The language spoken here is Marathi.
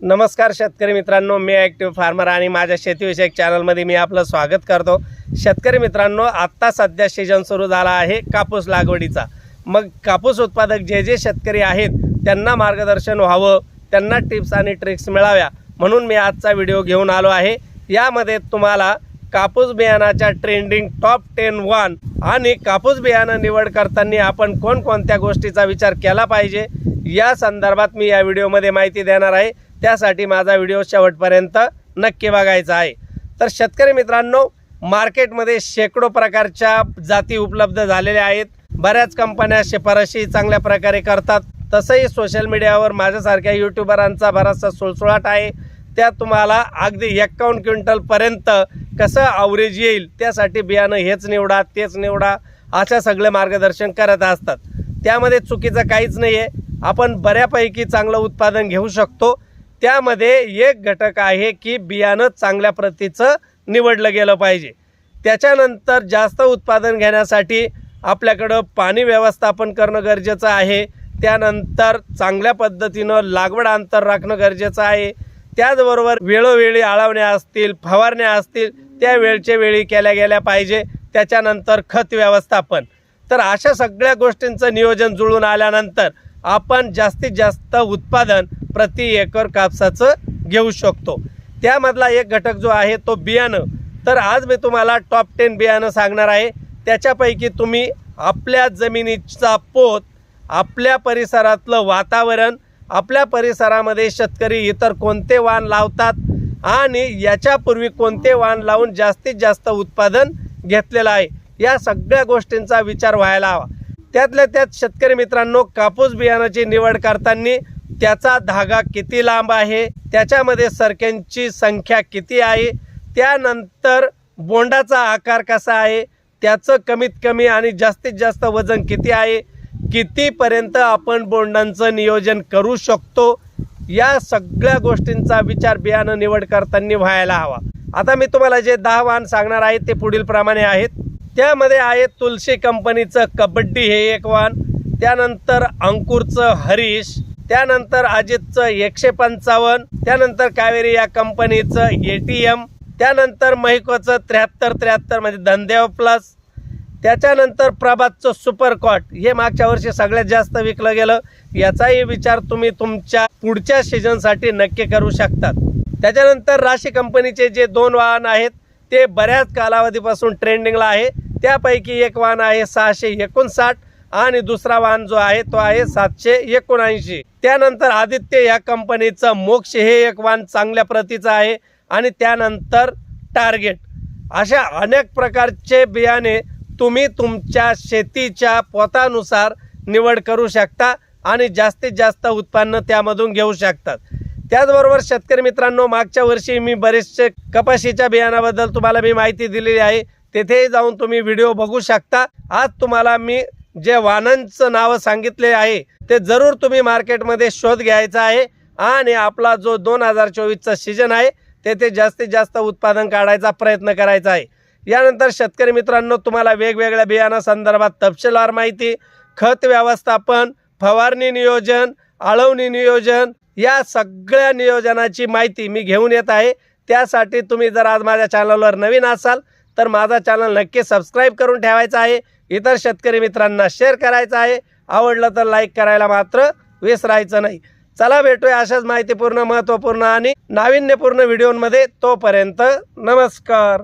नमस्कार शेतकरी मित्रांनो मी ॲक्टिव्ह फार्मर आणि माझ्या शेतीविषयक चॅनलमध्ये मी आपलं स्वागत करतो. शेतकरी मित्रांनो आत्ता सध्या सीजन सुरू झाला आहे कापूस लागवडीचा. मग कापूस उत्पादक जे जे शेतकरी आहेत त्यांना मार्गदर्शन व्हावं त्यांना टिप्स आणि ट्रिक्स मिळाव्या म्हणून मी आजचा व्हिडिओ घेऊन आलो आहे. यामध्ये तुम्हाला कापूस बियाणाच्या ट्रेंडिंग टॉप टेन वन आणि कापूस बियाणं निवड करताना आपण कोणकोणत्या गोष्टीचा विचार केला पाहिजे या संदर्भात मी या व्हिडिओमध्ये माहिती देणार आहे. त्यासाठी माझा व्हिडिओ शेवटपर्यंत नक्की बघायचा आहे. तर शेतकरी मित्रांनो मार्केटमध्ये शेकडो प्रकारच्या जाती उपलब्ध झालेल्या आहेत. बऱ्याच कंपन्या शिफारशी चांगल्या प्रकारे करतात. तसंही सोशल मीडियावर माझ्यासारख्या यूट्यूबरांचा बराचसा सुळसुळाट आहे. त्या तुम्हाला अगदी एक्कावन्न क्विंटलपर्यंत कसं आवरेज येईल त्यासाठी बियाणं हेच निवडा तेच निवडा अशा सगळे मार्गदर्शन करत असतात. त्यामध्ये चुकीचं काहीच नाही आहे आपण बऱ्यापैकी चांगलं उत्पादन घेऊ शकतो. त्यामध्ये एक घटक आहे की बियाणं चांगल्या प्रतीचं निवडलं गेलं पाहिजे. त्याच्यानंतर जास्त उत्पादन घेण्यासाठी आपल्याकडं पाणी व्यवस्थापन करणं गरजेचं आहे. त्यानंतर चांगल्या पद्धतीनं लागवड अंतर राखणं गरजेचं आहे. त्याचबरोबर वेळोवेळी आळवण्या असतील फवारण्या असतील त्या वेळच्या वेळी केल्या गेल्या पाहिजे. त्याच्यानंतर खत व्यवस्थापन. तर अशा सगळ्या गोष्टींचं नियोजन जुळून आल्यानंतर आपण जास्तीत जास्त उत्पादन प्रति एकर कापसाचं घेऊ शकतो. त्यामधला एक घटक जो आहे तो बियाणं. तर आज मी तुम्हाला टॉप टेन बियाणं सांगणार आहे. त्याच्यापैकी तुम्ही आपल्या जमिनीचा पोत आपल्या परिसरातलं वातावरण आपल्या परिसरामध्ये शेतकरी इतर कोणते वाण लावतात आणि याच्यापूर्वी कोणते वाण लावून जास्तीत जास्त उत्पादन घेतलेलं आहे. या सगळ्या गोष्टींचा विचार व्हायला हवा. त्यातल्या त्यात शेतकरी मित्रांनो कापूस बियाणाची निवड करताना त्याचा धागा किती लांब आहे? त्याच्यामध्ये सरक्यांची संख्या किती आहे? त्यानंतर बोंडाचा आकार कसा आहे? त्याचं कमीत कमी आणि जास्तीत जास्त वजन किती आहे? कितीपर्यंत आपण बोंडांचं नियोजन करू शकतो? या सगळ्या गोष्टींचा विचार बियाणं निवड करताना व्हायला हवा. आता मी तुम्हाला जे दहा वाहन सांगणार आहे ते पुढील प्रमाणे आहेत. त्यामध्ये आहे तुलसी कंपनीचं कबड्डी हे एक वाहन. त्यानंतर अंकुरचं हरीश. त्यानंतर अजितचं एकशे पंचावन्न त्यानंतर कावेरी या कंपनीचं ए टी एम त्यानंतर महिकोचं त्र्याहत्तर त्र्याहत्तर म्हणजे धनदेव प्लस त्याच्यानंतर प्रभातचं सुपर कॉट हे मागच्या वर्षी सगळ्यात जास्त विकलं गेलं. याचाही विचार तुम्ही तुमच्या पुढच्या सीझनसाठी नक्की करू शकतात. त्याच्यानंतर राशी कंपनीचे जे दोन वाहन आहेत ते बऱ्याच कालावधीपासून ट्रेंडिंगला आहे. त्यापैकी एक वाहन आहे सहाशे एकोणसाठ आणि दुसरा वाहन जो आहे तो आहे सातशे एकोणऐंशी. त्यानंतर आदित्य या कंपनीचं मोक्ष हे एक वाहन चांगल्या प्रतीचं आहे आणि त्यानंतर टार्गेट. अशा अनेक प्रकारचे बियाणे तुम्ही तुमच्या शेतीच्या पोतानुसार निवड करू शकता आणि जास्तीत जास्त उत्पन्न त्यामधून घेऊ शकतात. त्याचबरोबर शेतकरी मित्रांनो मागच्या वर्षी मी बरेचसे कपाशीच्या बियाणाबद्दल तुम्हाला मी माहिती दिलेली आहे. तेथेही जाऊन तुम्ही व्हिडिओ बघू शकता. आज तुम्हाला मी जे वाहनांचं नावं सांगितले आहे ते जरूर तुम्ही मार्केटमध्ये शोध घ्यायचा आहे. आणि आपला जो दोन हजार चोवीसचा सीजन आहे तेथे जास्तीत जास्त उत्पादन काढायचा प्रयत्न करायचा आहे. यानंतर शेतकरी मित्रांनो तुम्हाला वेगवेगळ्या बियाणासंदर्भात तपशीलवार माहिती खत व्यवस्थापन फवारणी नियोजन आळवणी नियोजन या सगळ्या नियोजनाची माहिती मी घेऊन येत आहे. त्यासाठी तुम्ही जर आज माझ्या चॅनलवर नवीन असाल तर माझा चॅनल नक्की सबस्क्राईब करून ठेवायचा आहे. इतर शेतकरी मित्रांना शेअर करायचं आहे. आवडलं तर लाईक करायला मात्र विसरायचं नाही. चला भेटूया अशाच माहितीपूर्ण महत्त्वपूर्ण आणि नाविन्यपूर्ण व्हिडिओमध्ये तोपर्यंत नमस्कार.